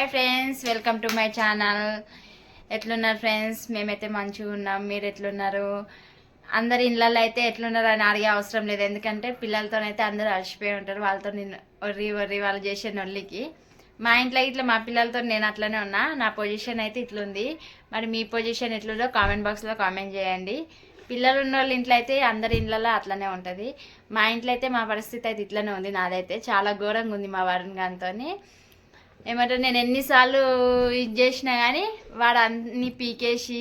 Hi friends welcome to my channel. ఎట్లున్నారు friends? మేమైతే మంచిగా ఉన్నాం. మీరు ఎట్లున్నారు? అందరి ఇళ్ళల్లో అయితే ఎట్లున్నారు అని అడిగే అవసరం లేదు. ఎందుకంటే పిల్లలతోనైతే అందరూ అలసిపోయి ఉంటారు. వాళ్ళతో నేను ఒర్రి ఒర్రి వాళ్ళు చేసే నొల్లికి. మా ఇంట్లో ఇట్లా మా పిల్లలతో నేను అట్లనే ఉన్నా. నా పొజిషన్ అయితే ఇట్లుంది. మరి మీ పొజిషన్ ఎట్లుందో కామెంట్ బాక్స్లో కామెంట్ చేయండి. పిల్లలు ఉన్న వాళ్ళ ఇంట్లో అయితే అందరి ఇళ్ళలో అట్లనే ఉంటుంది. మా ఇంట్లో అయితే మా పరిస్థితి అయితే ఇట్లనే ఉంది. నాదైతే చాలా ఘోరంగా ఉంది మా వరుణ్ గారితో ఏమంటారు నేను ఎన్నిసార్లు ఇది చేసినా కానీ వాడు అన్ని పీకేసి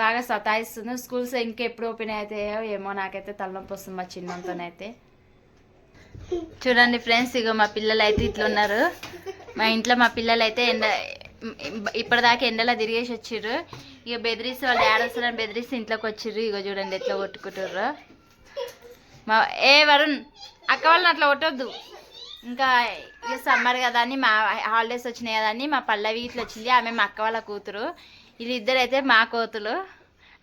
బాగా సతాయిస్తుంది స్కూల్స్ ఇంకెప్పుడు ఓపెన్ అవుతాయో ఏమో నాకైతే తలనొప్పి వస్తుంది మా చిన్నంతోనైతే. చూడండి ఫ్రెండ్స్ ఇగో మా పిల్లలు అయితే ఇట్లా ఉన్నారు. మా ఇంట్లో మా పిల్లలు అయితే ఎండ ఇప్పటిదాకా ఎండలో తిరిగేసి వచ్చిర్రు. ఇక బెదిరిసి వాళ్ళు డాడీ వస్తారని బెదిరిసి ఇంట్లోకి వచ్చిర్రు. ఇగో చూడండి ఎట్లా కొట్టుకుంటుర్రు. మా ఏ వరుణ్ అక్క వాళ్ళని అట్లా కొట్టొద్దు. ఇంకా ఇక సమ్మర్ కదా అని మా హాలిడేస్ వచ్చినాయి కదా అని మా పల్లవి ఇట్లా వచ్చింది ఆమె మా అక్క వాళ్ళ కూతురు వీళ్ళిద్దరు అయితే మా కోతులు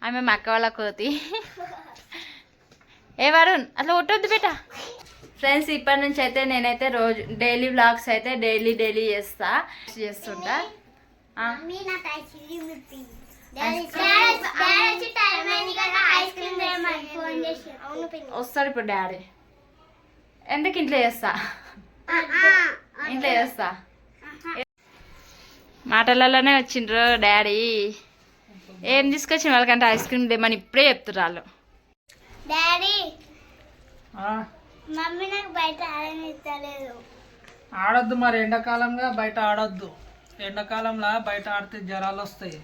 ఆమె మా అక్క వాళ్ళ కోతి ఏ వరుణ్ అట్లా కొట్టొద్దు బేట ఫ్రెండ్స్ ఇప్పటి నుంచి అయితే నేనైతే రోజు డైలీ వ్లాగ్స్ అయితే డైలీ డైలీ చేస్తా చేస్తుంటా వస్తాడు ఇప్పుడు డాడీ ఎందుకు ఇంట్లో చేస్తా ఇంట్లో చేస్తా మాటలలోనే వచ్చిండ్రు డాడీ ఏం తీసుకొచ్చిన వాళ్ళకంటే ఐస్ క్రీమ్ దేమని ఇప్పుడే చెప్తున్నారు వాళ్ళు డాడీ ఆ, మమ్మీ నాకు బయట ఆడనిస్తలేదు ఆడొద్దు మరి ఎండాకాలంగా బయట ఆడొద్దు ఎండాకాలంలో బయట ఆడితే జ్వరాలు వస్తాయి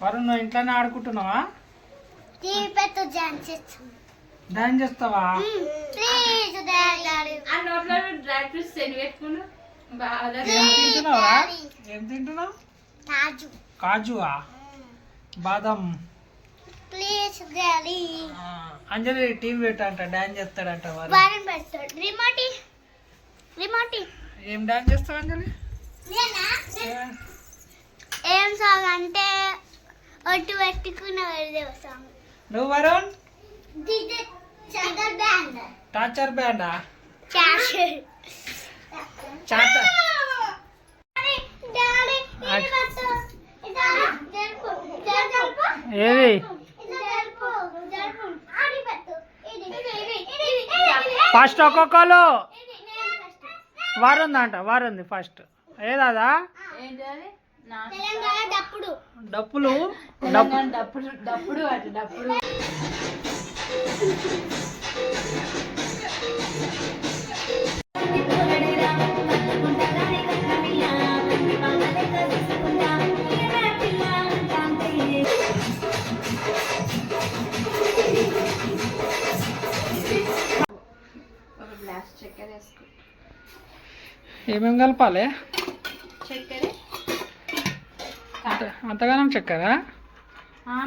వరుణ్ నువ్వు ఇంట్లోనే ఆడుకుంటున్నావా టీవీ పెట్టు డాన్స్ డాన్స్ చేస్తావా? డ్రై ఫ్రూట్స్ ఎన్ని పెట్టుకున్నా ఏం తింటున్నావా? ఏం తింటున్నావు? తాజు కాజువా? బాదం. ప్లీజ్ డాడీ అంజలి టీవీ పెట్టంట డాన్స్ చేస్తాడంట వరుణ్ వారన్ పెడతాడు. రిమోటి. రిమోటి. ఏం డాన్స్ చేస్తావు అంజలి? నేనా? ఏ, సాంగ్ అంటే ఒట్టు పెట్టుకున్న వెళ్దే సాంగ్. నువ్వు వరుణ్? టార్చర్ బ్యాండా ఏది ఫస్ట్ ఒక్కొక్కరు. ఫస్ట్ వారుంది ఫస్ట్ ఏదాదా డప్పుడు. డప్పులు. తెలంగాణ డప్పుడు డప్పుడు అటు డప్పుడు ఒక గ్లాస్ చక్కెర వేసుకో ఏమేం కలపాలి? చక్కెర. అంత అంతగానం చక్కెర?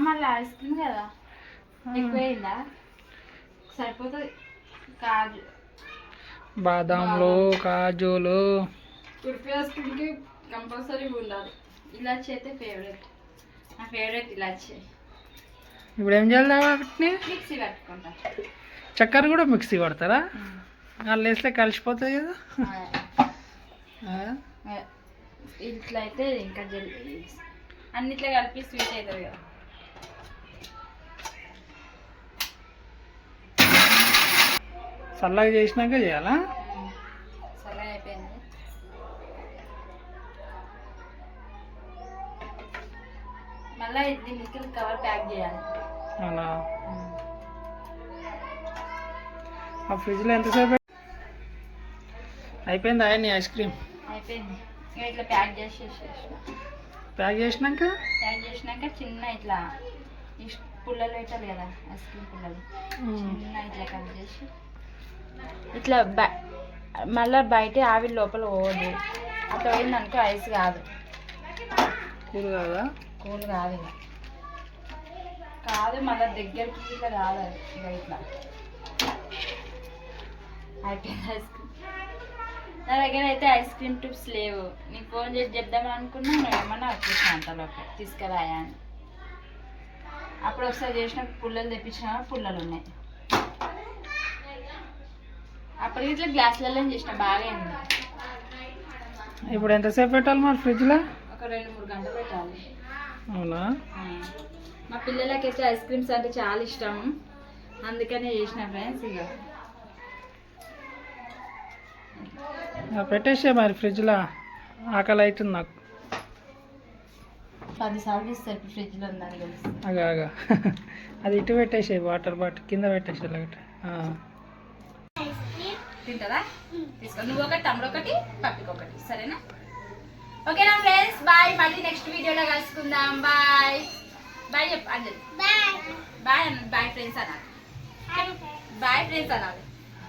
మళ్ళీ ఐస్ క్రీమ్ కదా. ఎక్కువైందా? సరిపోతుంది కాజు బాదాంలు కాజులు. కుర్పీ ఐస్ క్రీమ్కి కంపల్సరీ ఉండాలి. ఇలాచి అయితే ఫేవరెట్ నా ఫేవరెట్ ఇలాచి. ఇప్పుడు ఏం చేయాలి వాటిని? మిక్సీ పెట్టుకుంటా. చక్కెర కూడా మిక్సీ పడతారా? వాళ్ళు వేస్తే కలిసిపోతాయి కదా? ఇట్లా అయితే ఇంకా జల్ అన్నిట్లో కలిపి స్వీట్ అవుతుంది కదా. చల్లగా చేసినాక చేయాలా? సరే అయిపోయింది. మళ్ళీ దీనికి కవర్ ప్యాక్ చేయాలి. అలా? ఆ ఫ్రిడ్జ్లో ఎంతసేపు అయిపోయిందా నీ ఐస్ క్రీమ్? అయిపోయింది. ఇట్లా ప్యాక్ చేసేసేసిన ప్యాక్ చేసినాక? ప్యాక్ చేసినాక చిన్న ఇట్లా పుల్లలు పెట్టాలి కదా ఐస్ క్రీమ్ పుల్లలు. చిన్న ఇట్లా కట్ చేసి ఇట్లా బ మళ్ళీ బయట ఆవిరి లోపల పోవద్దు. అట్లా పోయిందనుకో ఐస్ కాదు. కూల్ కదా? కూల్ కాదు ఇక. కాదు మళ్ళీ దగ్గరికి ఇట్లా కాదు అది ఇక ఇట్లా అయిపోయింది ఐస్ క్రీమ్. నా దగ్గర అయితే ఐస్ క్రీమ్ టిప్స్ లేవు. నీకు ఫోన్ చేసి చెప్దామని అనుకున్నా నువ్వు ఏమన్నా వచ్చేసిన అంతలోపు తీసుకురాయా అని. అప్పుడు ఒకసారి చేసిన పుల్లలు తెప్పించిన పుల్లలు ఉన్నాయి. అప్పటికి ఇట్లా గ్లాసులలో చేసిన బాగా అయింది. ఇప్పుడు ఎంతసేపు పెట్టాలి మరి ఫ్రిడ్జ్లో? ఒక రెండు మూడు గంటలు పెట్టాలి. అవునా? మా పిల్లలకైతే ఐస్ క్రీమ్స్ అంటే చాలా ఇష్టం అందుకనే చేసిన ఫ్రెండ్స్ ఇక పెట్టేసే మరి ఫ్రిడ్జ్లో. ఆకలి అవుతుంది నాకు. పది సార్లు ఇస్తారు ఫ్రిడ్జ్లో ఉందని తెలుసు. అగా అగా. అది ఇటు పెట్టేసే వాటర్ బాటిల్ కింద పెట్టేసే లేకపోతే. తింటారా తీసుకో. నువ్వు ఒకటి తమ్ముడు ఒకటి పప్పికి ఒకటి సరేనా? ఓకేనా ఫ్రెండ్స్? బాయ్. మళ్ళీ నెక్స్ట్ వీడియోలో కలుసుకుందాం. బాయ్. బాయ్ చెప్పు అంజలి. బాయ్. బాయ్ ఫ్రెండ్స్ అనాలి బాయ్ ఫ్రెండ్స్ అనాలి